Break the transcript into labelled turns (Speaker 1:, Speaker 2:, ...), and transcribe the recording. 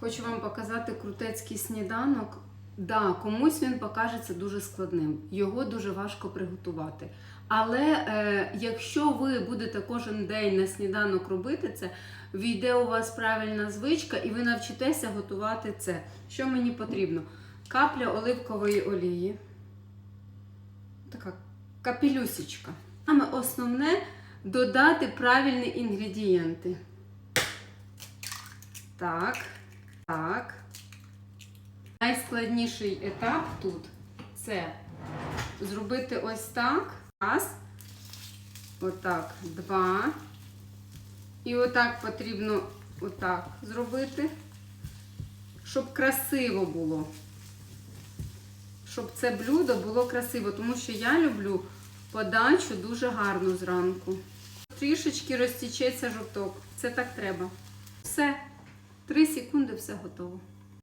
Speaker 1: Хочу вам показати крутецький сніданок. Да, комусь він покажеться дуже складним, його дуже важко приготувати. Але е, якщо ви будете кожен день на сніданок робити це, війде у вас правильна звичка, і ви навчитеся готувати це. Що мені потрібно? Капля оливкової олії. Така капелюсечка. Саме основне додати правильні інгредієнти. Так, так. Найскладніший етап тут це зробити ось так. Раз. Отак. Два. І отак потрібно отак зробити, щоб красиво було. Щоб це блюдо було красиво, тому що я люблю подачу дуже гарну зранку. Трішечки розтічеться жовток. Це так треба. Все. Три секунди, все готово.